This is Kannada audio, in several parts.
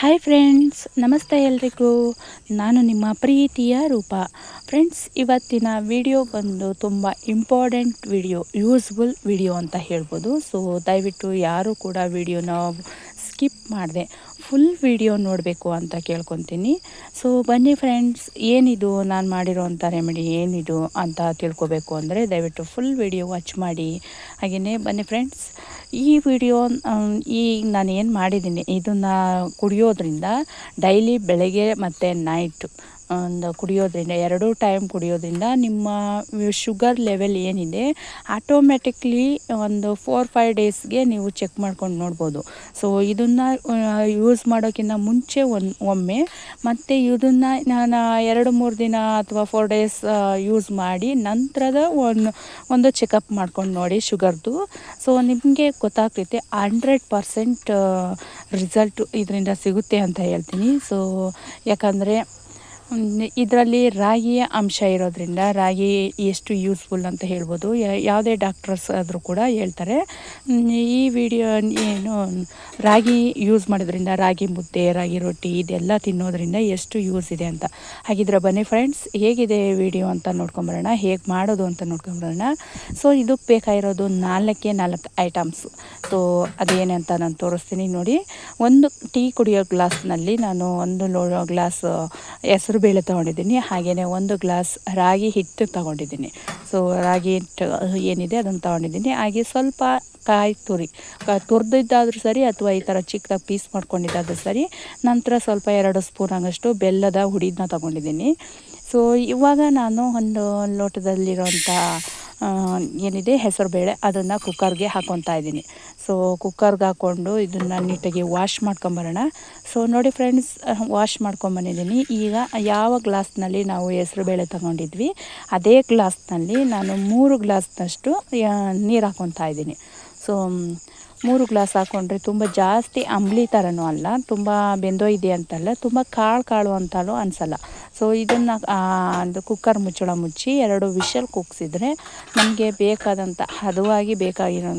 ಹಾಯ್ ಫ್ರೆಂಡ್ಸ್ ನಮಸ್ತೆ ಎಲ್ರಿಗೂ. ನಾನು ನಿಮ್ಮ ಪ್ರೀತಿಯ ರೂಪ. ಫ್ರೆಂಡ್ಸ್ ಇವತ್ತಿನ ವಿಡಿಯೋ ಬಂದು ತುಂಬ ಇಂಪಾರ್ಟೆಂಟ್ ವಿಡಿಯೋ ಯೂಸ್ಫುಲ್ ವಿಡಿಯೋ ಅಂತ ಹೇಳ್ಬೋದು. ಸೊ ದಯವಿಟ್ಟು ಯಾರೂ ಕೂಡ ವಿಡಿಯೋನ ಸ್ಕಿಪ್ ಮಾಡಿದೆ. ಫುಲ್ ವಿಡಿಯೋ ನೋಡಬೇಕು ಅಂತ ಕೇಳ್ಕೊತೀನಿ. ಸೊ ಬನ್ನಿ ಫ್ರೆಂಡ್ಸ್ ಏನಿದು, ನಾನು ಮಾಡಿರೋವಂಥ ರೆಮಿಡಿ ಏನಿದು ಅಂತ ತಿಳ್ಕೊಬೇಕು ಅಂದರೆ ದಯವಿಟ್ಟು ಫುಲ್ ವಿಡಿಯೋ ವಾಚ್ ಮಾಡಿ. ಹಾಗೆಯೇ ಬನ್ನಿ ಫ್ರೆಂಡ್ಸ್ ಈ ವಿಡಿಯೋ ಈ ನಾನು ಏನು ಮಾಡಿದ್ದೀನಿ ಇದನ್ನು ಕುಡಿಯೋದ್ರಿಂದ ಡೈಲಿ ಬೆಳಗ್ಗೆ ಮತ್ತು ನೈಟ್ ಒಂದು ಕುಡಿಯೋದ್ರಿಂದ, ಎರಡೂ ಟೈಮ್ ಕುಡಿಯೋದ್ರಿಂದ ನಿಮ್ಮ ಶುಗರ್ ಲೆವೆಲ್ ಏನಿದೆ ಆಟೋಮೆಟಿಕ್ಲಿ ಒಂದು ಫೋರ್ ಫೈವ್ ಡೇಸ್ಗೆ ನೀವು ಚೆಕ್ ಮಾಡ್ಕೊಂಡು ನೋಡ್ಬೋದು. ಸೊ ಇದನ್ನು ಯೂಸ್ ಮಾಡೋಕ್ಕಿಂತ ಮುಂಚೆ ಒಂದು ಒಮ್ಮೆ, ಮತ್ತು ಇದನ್ನು ನಾನು ಎರಡು, ಮೂರು ದಿನ ಅಥವಾ ಫೋರ್ ಡೇಸ್ ಯೂಸ್ ಮಾಡಿ ನಂತರದ ಒಂದು ಒಂದು ಚೆಕಪ್ ಮಾಡ್ಕೊಂಡು ನೋಡಿ ಶುಗರ್ದು ಸೊ ನಿಮಗೆ ಗೊತ್ತಾಗ್ತೈತೆ ಹಂಡ್ರೆಡ್ ಪರ್ಸೆಂಟ್ ರಿಸಲ್ಟು ಇದರಿಂದ ಸಿಗುತ್ತೆ ಅಂತ ಹೇಳ್ತೀನಿ. ಸೊ ಯಾಕಂದರೆ ಇದರಲ್ಲಿ ರಾಗಿಯ ಅಂಶ ಇರೋದ್ರಿಂದ ರಾಗಿ ಎಷ್ಟು ಯೂಸ್ಫುಲ್ ಅಂತ ಹೇಳ್ಬೋದು. ಯಾವುದೇ ಡಾಕ್ಟರ್ಸ್ ಆದರೂ ಕೂಡ ಹೇಳ್ತಾರೆ. ಈ ವಿಡಿಯೋ ಏನು ರಾಗಿ ಯೂಸ್ ಮಾಡೋದ್ರಿಂದ ರಾಗಿ ಮುದ್ದೆ, ರಾಗಿ ರೊಟ್ಟಿ ಇದೆಲ್ಲ ತಿನ್ನೋದ್ರಿಂದ ಎಷ್ಟು ಯೂಸ್ ಇದೆ ಅಂತ. ಹಾಗಿದ್ರೆ ಬನ್ನಿ ಫ್ರೆಂಡ್ಸ್ ಹೇಗಿದೆ ವಿಡಿಯೋ ಅಂತ ನೋಡ್ಕೊಂಬರೋಣ, ಹೇಗೆ ಮಾಡೋದು ಅಂತ ನೋಡ್ಕೊಂಬರೋಣ. ಸೊ ಇದಕ್ಕೆ ಬೇಕಾಗಿರೋದು ನಾಲ್ಕೇ ನಾಲ್ಕು ಐಟಮ್ಸ್ ಸೊ ಅದೇನಂತ ನಾನು ತೋರಿಸ್ತೀನಿ ನೋಡಿ. ಒಂದು ಟೀ ಕುಡಿಯೋ ಗ್ಲಾಸ್ನಲ್ಲಿ ನಾನು ಒಂದು ಲೋ ಗ್ಲಾಸ್ ಹೆಸರು ಬೇಳೆ ತೊಗೊಂಡಿದ್ದೀನಿ. ಹಾಗೆಯೇ ಒಂದು ಗ್ಲಾಸ್ ರಾಗಿ ಹಿಟ್ಟು ತೊಗೊಂಡಿದ್ದೀನಿ. ಸೊ ರಾಗಿ ಹಿಟ್ಟು ಏನಿದೆ ಅದನ್ನು ತೊಗೊಂಡಿದ್ದೀನಿ. ಹಾಗೆ ಸ್ವಲ್ಪ ಕಾಯಿ ತುರಿ ತುರಿದಿದ್ದಾದರೂ ಸರಿ ಅಥವಾ ಈ ಥರ ಚಿಕ್ಕದಾಗಿ ಪೀಸ್ ಮಾಡ್ಕೊಂಡಿದ್ದಾದ್ರೂ ಸರಿ, ನಂತರ ಸ್ವಲ್ಪ ಎರಡು ಸ್ಪೂನ್ ಆಗಷ್ಟು ಬೆಲ್ಲದ ಹುಡಿದನ್ನ ತೊಗೊಂಡಿದ್ದೀನಿ. ಸೊ ಇವಾಗ ನಾನು ಒಂದು ಲೋಟದಲ್ಲಿರೋಂಥ ಏನಿದೆ ಹೆಸರುಬೇಳೆ ಅದನ್ನು ಕುಕ್ಕರ್ಗೆ ಹಾಕೊತಾ ಇದ್ದೀನಿ. ಸೊ ಕುಕ್ಕರ್ಗೆ ಹಾಕ್ಕೊಂಡು ಇದನ್ನು ನೀಟಾಗಿ ವಾಶ್ ಮಾಡ್ಕೊಂಬರೋಣ. ಸೊ ನೋಡಿ ಫ್ರೆಂಡ್ಸ್ ವಾಶ್ ಮಾಡ್ಕೊಂಬಂದಿದ್ದೀನಿ. ಈಗ ಯಾವ ಗ್ಲಾಸ್ನಲ್ಲಿ ನಾವು ಹೆಸರುಬೇಳೆ ತಗೊಂಡಿದ್ವಿ, ಅದೇ ಗ್ಲಾಸ್ನಲ್ಲಿ ನಾನು ಮೂರು ಗ್ಲಾಸ್ನಷ್ಟು ನೀರು ಹಾಕೊತಾ ಇದ್ದೀನಿ. ಸೊ ಮೂರು ಗ್ಲಾಸ್ ಹಾಕ್ಕೊಂಡ್ರೆ ತುಂಬ ಜಾಸ್ತಿ ಅಂಬ್ಲಿ ಥರನೂ ಅಲ್ಲ, ತುಂಬ ಇದೆ ಅಂತಲ್ಲ, ತುಂಬ ಕಾಳು ಕಾಳು ಅಂತಲೂ ಅನಿಸಲ್ಲ. ಸೊ, ಇದನ್ನು ಒಂದು ಕುಕ್ಕರ್ ಮುಚ್ಚಳ ಮುಚ್ಚಿ ಎರಡು ವಿಷಲ್ ಕುಗ್ಸಿದ್ರೆ ನಮಗೆ ಬೇಕಾದಂಥ ಹದವಾಗಿ ಬೇಕಾಗಿರೋ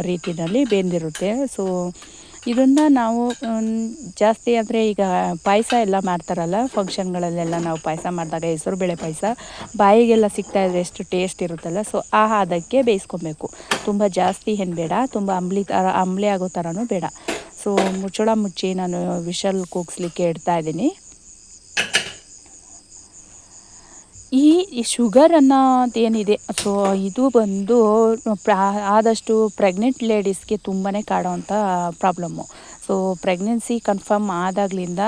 ರೀತಿಯಲ್ಲಿ ಬೆಂದಿರುತ್ತೆ. ಸೊ ಇದನ್ನು ನಾವು ಜಾಸ್ತಿ ಅಂದರೆ ಈಗ ಪಾಯಸ ಎಲ್ಲ ಮಾಡ್ತಾರಲ್ಲ ಫಂಕ್ಷನ್ಗಳಲ್ಲೆಲ್ಲ ನಾವು ಪಾಯಸ ಮಾಡಿದಾಗ ಹೆಸರು ಬೇಳೆ ಪಾಯಸ, ಬಾಯಿಗೆಲ್ಲ ಸಿಗ್ತಾಯಿದ್ರೆ ಎಷ್ಟು ಟೇಸ್ಟ್ ಇರುತ್ತಲ್ಲ, ಸೊ ಆ ಅದಕ್ಕೆ ಬೇಯಿಸ್ಕೊಬೇಕು. ತುಂಬ ಜಾಸ್ತಿ ಏನು ಬೇಡ, ತುಂಬ ಅಂಬ್ಲಿ ಥರ ಅಂಬ್ಲಿ ಆಗೋ ಥರನೂ ಬೇಡ. ಸೊ ಮುಚ್ಚಳ ಮುಚ್ಚಿ ನಾನು ವಿಷಲ್ ಕೂಗಿಸ್ಲಿಕ್ಕೆ ಇಡ್ತಾ ಇದ್ದೀನಿ. ಈ ಶುಗರ್ ಅನ್ನೋದೇನಿದೆ ಸೊ ಇದು ಬಂದು ಆದಷ್ಟು ಪ್ರೆಗ್ನೆಂಟ್ ಲೇಡೀಸ್ಗೆ ತುಂಬಾ ಕಾಡೋವಂಥ ಪ್ರಾಬ್ಲಮ್ಮು ಸೊ ಪ್ರೆಗ್ನೆನ್ಸಿ ಕನ್ಫರ್ಮ್ ಆದಾಗಲಿಂದ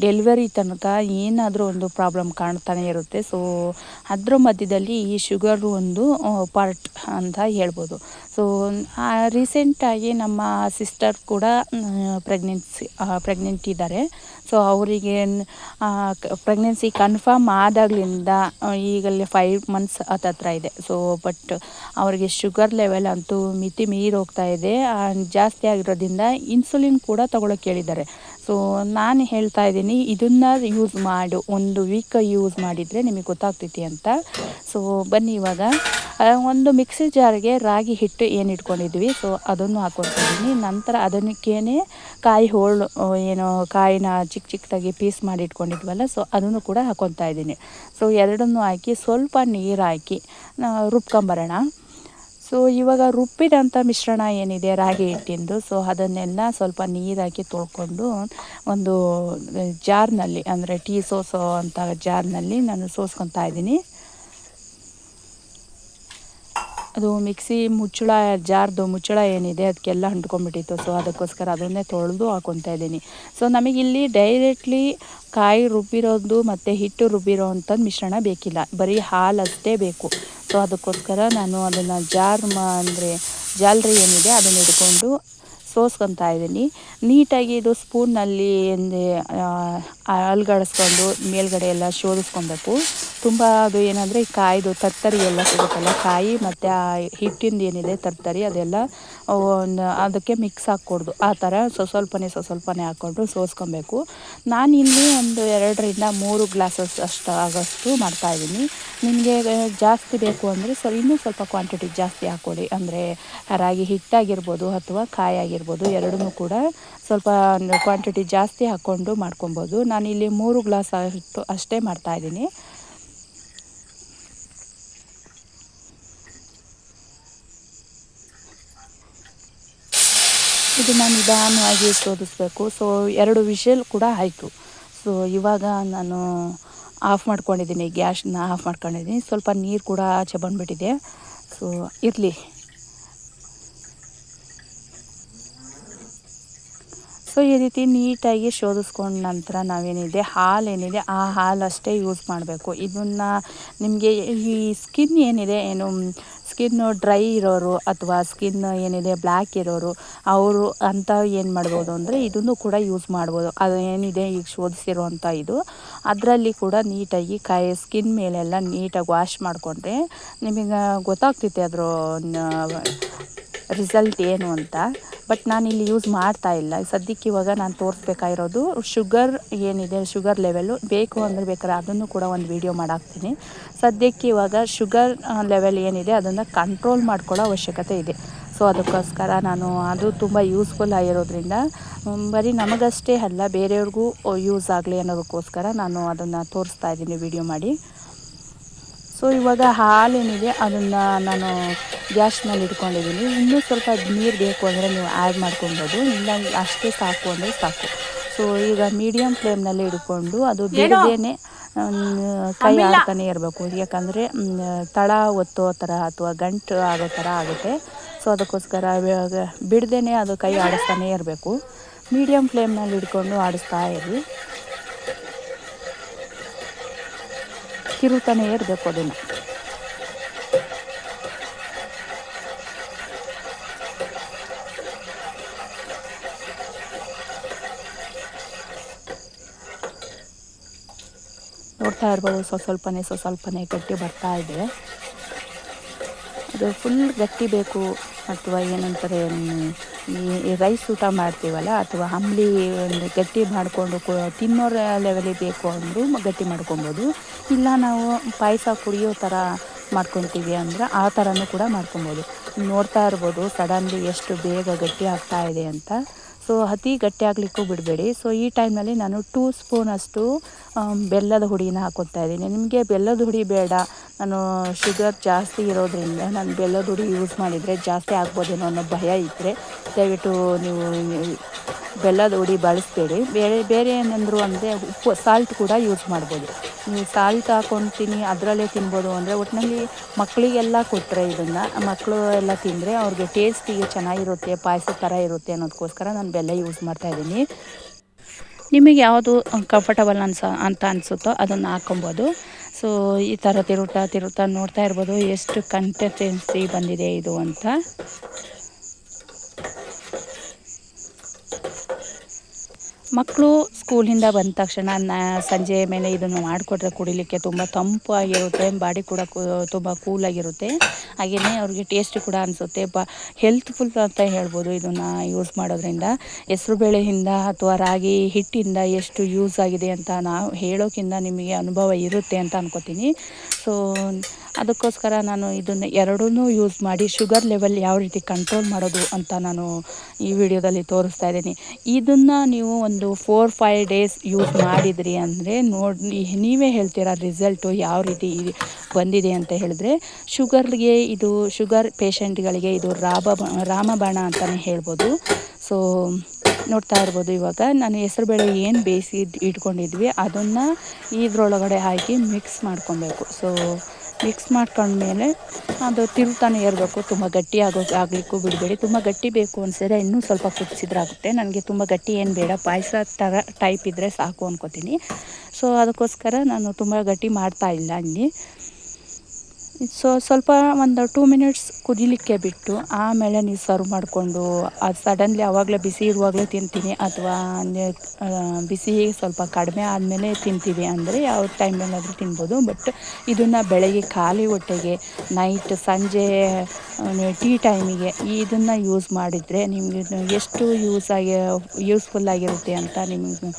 ಡೆಲಿವರಿ ತನಕ ಏನಾದರೂ ಒಂದು ಪ್ರಾಬ್ಲಮ್ ಕಾಣ್ತಾನೆ ಇರುತ್ತೆ. ಸೊ ಅದ್ರ ಮಧ್ಯದಲ್ಲಿ ಈ ಶುಗರು ಒಂದು ಪಾರ್ಟ್ ಅಂತ ಹೇಳ್ಬೋದು. ಸೊ ರೀಸೆಂಟಾಗಿ ನಮ್ಮ ಸಿಸ್ಟರ್ ಕೂಡ ಪ್ರೆಗ್ನೆನ್ಸಿ ಪ್ರೆಗ್ನೆಂಟ್ ಇದ್ದಾರೆ. ಸೊ ಅವರಿಗೆ ಪ್ರೆಗ್ನೆನ್ಸಿ ಕನ್ಫರ್ಮ್ ಆದಾಗಲಿಂದ ಈಗಲೇ ಫೈವ್ ಮಂತ್ಸ್ ಹತ್ತತ್ರ ಇದೆ. ಸೊ ಬಟ್ ಅವರಿಗೆ ಶುಗರ್ ಲೆವೆಲ್ ಅಂತೂ ಮಿತಿ ಮೀರಿ ಹೋಗ್ತಾ ಇದೆ. ಜಾಸ್ತಿ ಆಗಿರೋದ್ರಿಂದ ಇನ್ಸುಲಿನ್ ಕೂಡ ತಗೊಳಕ್ಕೆ ಹೇಳಿದ್ದಾರೆ. ಸೊ ನಾನು ಹೇಳ್ತಾ ಇದ್ದೀನಿ, ಇದನ್ನು ಯೂಸ್ ಮಾಡು. ಒಂದು ವೀಕ್ ಯೂಸ್ ಮಾಡಿದರೆ ನಿಮಗೆ ಗೊತ್ತಾಗ್ತೈತಿ ಅಂತ. ಸೊ ಬನ್ನಿ ಇವಾಗ. ಒಂದು ಮಿಕ್ಸಿ ಜಾರ್ಗೆ ರಾಗಿ ಹಿಟ್ಟು ಏನು ಇಟ್ಕೊಂಡಿದ್ವಿ? ಸೊ ಅದನ್ನು ಹಾಕ್ಕೊತಿದ್ದೀನಿ ನಂತರ ಅದಕ್ಕೇನೆ ಕಾಯಿ ಹೋಳು ಏನು, ಕಾಯಿನ ಚಿಕ್ಕ ಚಿಕ್ಕದಾಗಿ ಪೀಸ್ ಮಾಡಿ ಇಟ್ಕೊಂಡಿದ್ವಲ್ಲ ಸೊ ಅದನ್ನು ಕೂಡ ಹಾಕ್ಕೊತಾ ಇದ್ದೀನಿ. ಸೊ ಎರಡನ್ನೂ ಹಾಕಿ ಸ್ವಲ್ಪ ನೀರು ಹಾಕಿ ರುಬ್ಕೊಂಬರೋಣ. ಸೊ ಇವಾಗ ರುಬ್ಬಿದಂಥ ಮಿಶ್ರಣ ಏನಿದೆ, ರಾಗಿ ಹಿಟ್ಟಿಂದು. ಸೊ ಅದನ್ನೆಲ್ಲ ಸ್ವಲ್ಪ ನೀರು ಹಾಕಿ ತೊಳ್ಕೊಂಡು ಒಂದು ಜಾರ್ನಲ್ಲಿ, ಅಂದರೆ ಟೀ ಸೋಸೋ ಅಂತ ಜಾರ್ನಲ್ಲಿ ನಾನು ಸೋಸ್ಕೊತಾ ಇದ್ದೀನಿ. ಅದು ಮಿಕ್ಸಿ ಮುಚ್ಚಳ, ಜಾರ್ದು ಮುಚ್ಚಳ ಏನಿದೆ, ಅದಕ್ಕೆಲ್ಲ ಅಂಟ್ಕೊಂಡ್ಬಿಟ್ಟಿತ್ತು. ಸೊ ಅದಕ್ಕೋಸ್ಕರ ಅದನ್ನೇ ತೊಳೆದು ಹಾಕೊತಾ ಇದ್ದೀನಿ. ಸೊ ನಮಗಿಲ್ಲಿ ಡೈರೆಕ್ಟ್ಲಿ ಕಾಯಿ ರುಬ್ಬಿರೋದು ಮತ್ತು ಹಿಟ್ಟು ರುಬ್ಬಿರೋ ಅಂಥದ್ದು ಮಿಶ್ರಣ ಬೇಕಿಲ್ಲ. ಬರೀ ಹಾಲು ಅಷ್ಟೇ ಬೇಕು. ಸೊ ಅದಕ್ಕೋಸ್ಕರ ನಾನು ಅದನ್ನು ಜಾರ್ ಮಾ ಅಂದರೆ ಜಾಲರಿ ಏನಿದೆ ಅದನ್ನು ಹಿಡ್ಕೊಂಡು ಸೋಸ್ಕೊತಾ ಇದ್ದೀನಿ. ನೀಟಾಗಿ ಇದು ಸ್ಪೂನ್ನಲ್ಲಿ ಎಂದೇ ಅಲ್ಗಾಡಿಸ್ಕೊಂಡು ಮೇಲ್ಗಡೆ ಎಲ್ಲ ಶೋಧಿಸ್ಕೊಬೇಕು ತುಂಬ ಅದು ಏನಂದರೆ ಕಾಯ್ದು ತರ್ತರಿ ಎಲ್ಲ ಸಿಗುತ್ತಲ್ಲ, ಕಾಯಿ ಮತ್ತು ಆ ಹಿಟ್ಟಿಂದು ಏನಿದೆ ತರ್ತರಿ, ಅದೆಲ್ಲ ಒಂದು ಅದಕ್ಕೆ ಮಿಕ್ಸ್ ಹಾಕ್ಕೊಡ್ದು. ಆ ಥರ ಸ್ವ ಸ್ವಲ್ಪನೇ ಸ್ವ ಸ್ವಲ್ಪನೇ ಹಾಕ್ಕೊಂಡು ಸೋಸ್ಕೊಬೇಕು. ನಾನು ಇಲ್ಲಿ ಒಂದು ಎರಡರಿಂದ ಮೂರು ಗ್ಲಾಸಸ್ ಅಷ್ಟು ಆಗೋಷ್ಟು ಮಾಡ್ತಾಯಿದ್ದೀನಿ ನಿಮಗೆ ಜಾಸ್ತಿ ಬೇಕು ಅಂದರೆ ಸ್ವಲ್ಪ ಇನ್ನೂ ಸ್ವಲ್ಪ ಕ್ವಾಂಟಿಟಿ ಜಾಸ್ತಿ ಹಾಕ್ಕೊಡಿ. ಅಂದರೆ ರಾಗಿ ಹಿಟ್ಟಾಗಿರ್ಬೋದು ಅಥವಾ ಕಾಯಿ ಇರ್ಬೋದು ಎರಡನ್ನೂ ಕೂಡ ಸ್ವಲ್ಪ ಕ್ವಾಂಟಿಟಿ ಜಾಸ್ತಿ ಹಾಕ್ಕೊಂಡು ಮಾಡ್ಕೊಬೋದು. ನಾನಿಲ್ಲಿ ಮೂರು ಗ್ಲಾಸ್ ಅಷ್ಟು, ಅಷ್ಟೇ ಮಾಡ್ತಾಯಿದ್ದೀನಿ ನಾನು ನಿಧಾನವಾಗಿ ಶೋಧಿಸ್ಬೇಕು. ಸೊ ಎರಡು ವಿಷಲ್ ಕೂಡ ಆಯಿತು. ಸೊ ಇವಾಗ ನಾನು ಆಫ್ ಮಾಡ್ಕೊಂಡಿದ್ದೀನಿ, ಗ್ಯಾಸ್ನ ಆಫ್ ಮಾಡ್ಕೊಂಡಿದ್ದೀನಿ. ಸ್ವಲ್ಪ ನೀರು ಕೂಡ ಆಚೆ ಬಂದುಬಿಟ್ಟಿದೆ. ಸೊ ಇರಲಿ. ಸೊ ಈ ರೀತಿ ನೀಟಾಗಿ ಶೋಧಿಸ್ಕೊಂಡ ನಂತರ ನಾವೇನಿದೆ ಹಾಲು ಏನಿದೆ ಆ ಹಾಲಷ್ಟೇ ಯೂಸ್ ಮಾಡಬೇಕು. ಇದನ್ನು ನಿಮಗೆ ಈ ಸ್ಕಿನ್ ಏನಿದೆ, ಏನು ಸ್ಕಿನ್ನು ಡ್ರೈ ಇರೋರು ಅಥವಾ ಸ್ಕಿನ್ ಏನಿದೆ ಬ್ಲ್ಯಾಕ್ ಇರೋರು, ಅವರು ಅಂತ ಏನು ಮಾಡ್ಬೋದು ಅಂದರೆ ಇದನ್ನು ಕೂಡ ಯೂಸ್ ಮಾಡ್ಬೋದು. ಅದು ಏನಿದೆ, ಈಗ ಶೋಧಿಸಿರುವಂಥ ಇದು. ಅದರಲ್ಲಿ ಕೂಡ ನೀಟಾಗಿ ಕೈ ಸ್ಕಿನ್ ಮೇಲೆಲ್ಲ ನೀಟಾಗಿ ವಾಶ್ ಮಾಡಿಕೊಂಡ್ರೆ ನಿಮಗೆ ಗೊತ್ತಾಗ್ತೈತೆ ಅದರ ರಿಸಲ್ಟ್ ಏನು ಅಂತ. ಬಟ್ ನಾನು ಇಲ್ಲಿ ಯೂಸ್ ಮಾಡ್ತಾ ಇಲ್ಲ. ಸದ್ಯಕ್ಕೆ ಇವಾಗ ನಾನು ತೋರಿಸ್ಬೇಕಾಗಿರೋದು ಶುಗರ್ ಏನಿದೆ ಶುಗರ್ ಲೆವೆಲ್ಲು ಬೇಕು ಅಂದರೆ ಬೇಕಾದ್ರೆ ಅದನ್ನು ಕೂಡ ಒಂದು ವೀಡಿಯೋ ಮಾಡಾಕ್ತೀನಿ. ಸದ್ಯಕ್ಕೆ ಇವಾಗ ಶುಗರ್ ಲೆವೆಲ್ ಏನಿದೆ, ಅದನ್ನು ಕಂಟ್ರೋಲ್ ಮಾಡ್ಕೊಳ್ಳೋ ಅವಶ್ಯಕತೆ ಇದೆ. ಸೊ ಅದಕ್ಕೋಸ್ಕರ ನಾನು ಅದು ತುಂಬ ಯೂಸ್ಫುಲ್ ಆಗಿರೋದ್ರಿಂದ ಬರೀ ನಮಗಷ್ಟೇ ಅಲ್ಲ, ಬೇರೆಯವ್ರಿಗೂ ಯೂಸ್ ಆಗಲಿ ಅನ್ನೋದಕ್ಕೋಸ್ಕರ ನಾನು ಅದನ್ನು ತೋರಿಸ್ತಾ ಇದ್ದೀನಿ ವಿಡಿಯೋ ಮಾಡಿ. ಸೊ ಇವಾಗ ಹಾಲೇನಿದೆ ಅದನ್ನು ನಾನು ಗ್ಯಾಸ್ ಮೇಲೆ ಇಟ್ಕೊಂಡಿದ್ದೀನಿ. ಇನ್ನೂ ಸ್ವಲ್ಪ ನೀರು ಬೇಕು ಅಂದರೆ ನೀವು ಆ್ಯಡ್ ಮಾಡ್ಕೊಬೋದು. ಇಲ್ಲ ಅಷ್ಟೇ ಸಾಕು ಅಂದರೆ ಸಾಕು. ಸೊ ಈಗ ಮೀಡಿಯಮ್ ಫ್ಲೇಮ್ನಲ್ಲಿ ಇಟ್ಕೊಂಡು ಅದು ಬೇಗನೆ ಕೈ ಆಡ್ತಾನೆ ಇರಬೇಕು. ಯಾಕಂದರೆ ತಳ ಒತ್ತೋ ಥರ ಅಥವಾ ಗಂಟು ಆಗೋ ಥರ ಆಗುತ್ತೆ. ಸೊ ಅದಕ್ಕೋಸ್ಕರ ಬಿಡದೇ ಅದು ಕೈ ಆಡಿಸ್ತಾನೇ ಇರಬೇಕು. ಮೀಡಿಯಮ್ ಫ್ಲೇಮ್ನಲ್ಲಿ ಇಟ್ಕೊಂಡು ಆಡಿಸ್ತಾ ಇರಿ. ತಿರುತಾನೆ ಇರಬೇಕು ಅದನ್ನು. ನೋಡ್ತಾ ಇರ್ಬೋದು ಸ್ವಲ್ಪ ಸ್ವಲ್ಪನೇ ಸ್ವಲ್ಪ ಸ್ವಲ್ಪನೇ ಗಟ್ಟಿ ಬರ್ತಾ ಇದೆ. ಅದು ಫುಲ್ ಗಟ್ಟಿ ಬೇಕು ಅಥವಾ ಏನಂತಾರೆ ಈ ರೈಸ್ ಊಟ ಮಾಡ್ತೀವಲ್ಲ, ಅಥವಾ ಅಂಬ್ಲಿ ಒಂದು ಗಟ್ಟಿ ಮಾಡಿಕೊಂಡು ತಿನ್ನೋರ ಲೆವೆಲಿಗೆ ಬೇಕು ಅಂದರೂ ಗಟ್ಟಿ ಮಾಡ್ಕೊಬೋದು. ಇಲ್ಲ ನಾವು ಪಾಯಸ ಕುಡಿಯೋ ಥರ ಮಾಡ್ಕೊತೀವಿ ಅಂದರೆ ಆ ಥರನೂ ಕೂಡ ಮಾಡ್ಕೊಬೋದು. ನೋಡ್ತಾ ಇರ್ಬೋದು ಸಡನ್ಲಿ ಎಷ್ಟು ಬೇಗ ಗಟ್ಟಿ ಆಗ್ತಾ ಇದೆ ಅಂತ. ಸೊ ಅತಿ ಗಟ್ಟಿಯಾಗಲಿಕ್ಕೂ ಬಿಡಬೇಡಿ. ಸೊ ಈ ಟೈಮ್ನಲ್ಲಿ ನಾನು ಟೂ ಸ್ಪೂನಷ್ಟು ಬೆಲ್ಲದ ಹುಡಿನ ಹಾಕ್ಕೊತಾ ಇದ್ದೀನಿ. ನಿಮಗೆ ಬೆಲ್ಲದ ಹುಡಿ ಬೇಡ. ನಾನು ಶುಗರ್ ಜಾಸ್ತಿ ಇರೋದ್ರಿಂದ ನಾನು ಬೆಲ್ಲದ ಹುಡಿ ಯೂಸ್ ಮಾಡಿದರೆ ಜಾಸ್ತಿ ಆಗ್ಬೋದೇನೋ ಅನ್ನೋ ಭಯ ಇದ್ದರೆ ದಯವಿಟ್ಟು ನೀವು ಬೆಲ್ಲದ ಹುಡಿ ಬಳಸಬೇಡಿ. ಬೇರೆ ಬೇರೆ ಏನಂದ್ರು ಅಂದರೆ ಉಪ್ಪು ಸಾಲ್ಟ್ ಕೂಡ ಯೂಸ್ ಮಾಡ್ಬೋದು. ನೀವು ಸಾಲ್ಟ್ ಹಾಕ್ಕೊತೀನಿ ಅದರಲ್ಲೇ ತಿನ್ಬೋದು ಅಂದರೆ ಒಟ್ಟಿನಲ್ಲಿ ಮಕ್ಕಳಿಗೆಲ್ಲ ಕೊಟ್ಟರೆ ಇದನ್ನು ಮಕ್ಕಳು ಎಲ್ಲ ತಿಂದರೆ ಅವ್ರಿಗೆ ಟೇಸ್ಟಿಗೆ ಚೆನ್ನಾಗಿರುತ್ತೆ, ಪಾಯಸ ಥರ ಇರುತ್ತೆ ಅನ್ನೋದಕ್ಕೋಸ್ಕರ ನಾನು ಬೆಲ್ಲ ಯೂಸ್ ಮಾಡ್ತಾಯಿದ್ದೀನಿ ನಿಮಗೆ ಯಾವುದು ಕಂಫರ್ಟಬಲ್ ಅನ್ಸ, ಅಂತ ಅನಿಸುತ್ತೋ ಅದನ್ನು ಹಾಕೊಬೋದು. ಸೊ ಈ ಥರ ತಿರುತ್ತಾ ತಿರುತ್ತಾ ನೋಡ್ತಾ ಇರ್ಬೋದು, ಎಷ್ಟು ಕಂಟೆಸ್ಟೆನ್ಸಿ ಬಂದಿದೆ ಇದು ಅಂತ. ಮಕ್ಕಳು ಸ್ಕೂಲಿಂದ ಬಂದ ತಕ್ಷಣ ನ ಸಂಜೆ ಮೇಲೆ ಇದನ್ನು ಮಾಡಿಕೊಟ್ರೆ ಕುಡಿಲಿಕ್ಕೆ ತುಂಬ ತಂಪಾಗಿರುತ್ತೆ, ಬಾಡಿ ಕೂಡ ತುಂಬ ಕೂಲಾಗಿರುತ್ತೆ. ಹಾಗೆಯೇ ಅವ್ರಿಗೆ ಟೇಸ್ಟ್ ಕೂಡ ಅನಿಸುತ್ತೆ. ಬ, ಹೆಲ್ತ್ಫುಲ್ ಅಂತ ಹೇಳ್ಬೋದು ಇದನ್ನು ಯೂಸ್ ಮಾಡೋದ್ರಿಂದ. ಹೆಸ್ರು ಬೇಳೆಯಿಂದ ಅಥವಾ ರಾಗಿ ಹಿಟ್ಟಿಂದ ಎಷ್ಟು ಯೂಸ್ ಆಗಿದೆ ಅಂತ ನಾವು ಹೇಳೋಕ್ಕಿಂತ ನಿಮಗೆ ಅನುಭವ ಇರುತ್ತೆ ಅಂತ ಅನ್ಕೋತೀನಿ. ಸೊ, ಅದಕ್ಕೋಸ್ಕರ ನಾನು ಇದನ್ನು ಎರಡೂ ಯೂಸ್ ಮಾಡಿ ಶುಗರ್ ಲೆವೆಲ್ ಯಾವ ರೀತಿ ಕಂಟ್ರೋಲ್ ಮಾಡೋದು ಅಂತ ನಾನು ಈ ವಿಡಿಯೋದಲ್ಲಿ ತೋರಿಸ್ತಾ ಇದ್ದೀನಿ. ಇದನ್ನು ನೀವು ಒಂದು ಫೋರ್ ಫೈವ್ ಡೇಸ್ ಯೂಸ್ ಮಾಡಿದ್ರಿ ಅಂದರೆ ನೋಡಿ ನೀವೇ ಹೇಳ್ತೀರಾ ರಿಸಲ್ಟು ಯಾವ ರೀತಿ ಬಂದಿದೆ ಅಂತ ಹೇಳಿದ್ರೆ, ಶುಗರ್ಗೆ ಇದು ಶುಗರ್ ಪೇಷಂಟ್ಗಳಿಗೆ ಇದು ರಾಬ ರಾಮಬಾಣ ಅಂತಲೇ ಹೇಳ್ಬೋದು. ಸೊ ನೋಡ್ತಾ ಇರ್ಬೋದು ಇವಾಗ. ನಾನು ಹೆಸರುಬೇಳೆ ಏನು ಬೇಯಿಸಿ ಇಟ್ಕೊಂಡಿದ್ವಿ, ಅದನ್ನು ಇದರೊಳಗಡೆ ಹಾಕಿ ಮಿಕ್ಸ್ ಮಾಡ್ಕೊಬೇಕು. ಸೊ ಮಿಕ್ಸ್ ಮಾಡ್ಕೊಂಡ್ಮೇಲೆ ಅದು ತಿರುತಾನೆ ಇರಬೇಕು. ತುಂಬ ಗಟ್ಟಿ ಆಗೋ ಆಗಲಿಕ್ಕೂ ಬಿಡಬೇಡಿ. ತುಂಬ ಗಟ್ಟಿ ಬೇಕು ಅನಿಸಿದ್ರೆ ಇನ್ನೂ ಸ್ವಲ್ಪ ಕುದಿಸಿದ್ರಾಗುತ್ತೆ. ನನಗೆ ತುಂಬ ಗಟ್ಟಿ ಏನು ಬೇಡ. ಪಾಯಸ ಥರ ಟೈಪ್ ಇದ್ದರೆ ಸಾಕು ಅಂದ್ಕೋತೀನಿ ಸೊ ಅದಕ್ಕೋಸ್ಕರ ನಾನು ತುಂಬ ಗಟ್ಟಿ ಮಾಡ್ತಾ ಇಲ್ಲ ಅಲ್ಲಿ ಸೊ ಸ್ವಲ್ಪ ಒಂದು ಟೂ ಮಿನಿಟ್ಸ್ ಕುದಿಲಿಕ್ಕೆ ಬಿಟ್ಟು ಆಮೇಲೆ ನೀವು ಸರ್ವ್ ಮಾಡಿಕೊಂಡು ಅದು ಸಡನ್ಲಿ ಆವಾಗಲೇ ಬಿಸಿ ಇರುವಾಗಲೇ ತಿಂತೀನಿ ಅಥವಾ ಬಿಸಿ ಸ್ವಲ್ಪ ಕಡಿಮೆ ಆದಮೇಲೆ ತಿಂತೀವಿ ಅಂದರೆ ಯಾವ ಟೈಮಲ್ಲಾದರೂ ತಿನ್ಬೋದು. ಬಟ್ ಇದನ್ನು ಬೆಳಗ್ಗೆ ಖಾಲಿ ಹೊಟ್ಟೆಗೆ ನೈಟ್ ಸಂಜೆ ಟೀ ಟೈಮಿಗೆ ಇದನ್ನು ಯೂಸ್ ಮಾಡಿದರೆ ನಿಮಗೆ ಎಷ್ಟು ಯೂಸ್ ಆಗಿ ಯೂಸ್ಫುಲ್ ಆಗಿರುತ್ತೆ ಅಂತ ನಿಮಗೆ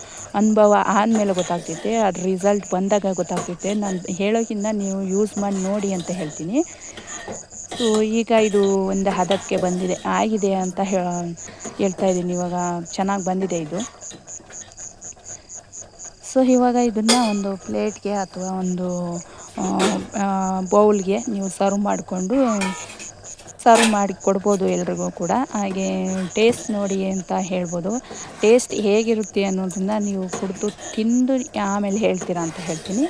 ಅನುಭವ ಆದಮೇಲೆ ಗೊತ್ತಾಗ್ತೈತೆ. ಅದು ರಿಸಲ್ಟ್ ಬಂದಾಗ ಗೊತ್ತಾಗ್ತೈತೆ. ನಾನು ಹೇಳೋಕ್ಕಿಂತ ನೀವು ಯೂಸ್ ಮಾಡಿ ನೋಡಿ ಅಂತ ಹೇಳ್ತೀನಿ. ಸೊ ಈಗ ಇದು ಒಂದು ಹದಕ್ಕೆ ಬಂದಿದೆ, ಆಗಿದೆ ಅಂತ ಹೇಳ ಹೇಳ್ತಾ ಇದ್ದೀನಿ. ಇವಾಗ ಚೆನ್ನಾಗಿ ಬಂದಿದೆ ಇದು. ಸೊ ಇವಾಗ ಇದನ್ನು ಒಂದು ಪ್ಲೇಟ್ಗೆ ಅಥವಾ ಒಂದು ಬೌಲ್ಗೆ ನೀವು ಸರ್ವ್ ಮಾಡಿಕೊಂಡು, ಸರ್ವ್ ಮಾಡಿ ಕೊಡ್ಬೋದು ಎಲ್ರಿಗೂ ಕೂಡ. ಹಾಗೆ ಟೇಸ್ಟ್ ನೋಡಿ ಅಂತ ಹೇಳ್ಬೋದು. ಟೇಸ್ಟ್ ಹೇಗಿರುತ್ತೆ ಅನ್ನೋದನ್ನು ನೀವು ಕುಡಿದು ತಿಂದು ಆಮೇಲೆ ಹೇಳ್ತೀರಾ ಅಂತ ಹೇಳ್ತೀನಿ.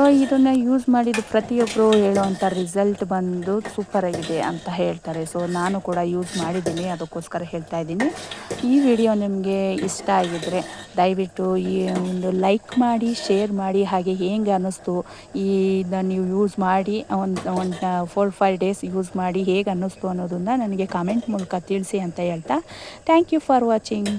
ಸೊ ಇದನ್ನು ಯೂಸ್ ಮಾಡಿದ ಪ್ರತಿಯೊಬ್ಬರು ಹೇಳೋವಂಥ ರಿಸಲ್ಟ್ ಬಂದು ಸೂಪರಾಗಿದೆ ಅಂತ ಹೇಳ್ತಾರೆ. ಸೊ ನಾನು ಕೂಡ ಯೂಸ್ ಮಾಡಿದ್ದೀನಿ. ಅದಕ್ಕೋಸ್ಕರ ಹೇಳ್ತಾ ಇದ್ದೀನಿ. ಈ ವಿಡಿಯೋ ನಿಮಗೆ ಇಷ್ಟ ಆಗಿದ್ದರೆ ದಯವಿಟ್ಟು ಈ ಒಂದು ಲೈಕ್ ಮಾಡಿ ಶೇರ್ ಮಾಡಿ, ಹಾಗೆ ಹೇಗೆ ಅನ್ನಿಸ್ತು ಈ ಇದನ್ನು ನೀವು ಯೂಸ್ ಮಾಡಿ, ಒಂದು ಒಂದು ಫೋರ್ ಫೈವ್ ಡೇಸ್ ಯೂಸ್ ಮಾಡಿ ಹೇಗೆ ಅನ್ನಿಸ್ತು ಅನ್ನೋದನ್ನು ನನಗೆ ಕಾಮೆಂಟ್ ಮೂಲಕ ತಿಳಿಸಿ ಅಂತ ಹೇಳ್ತಾ. Thank you for watching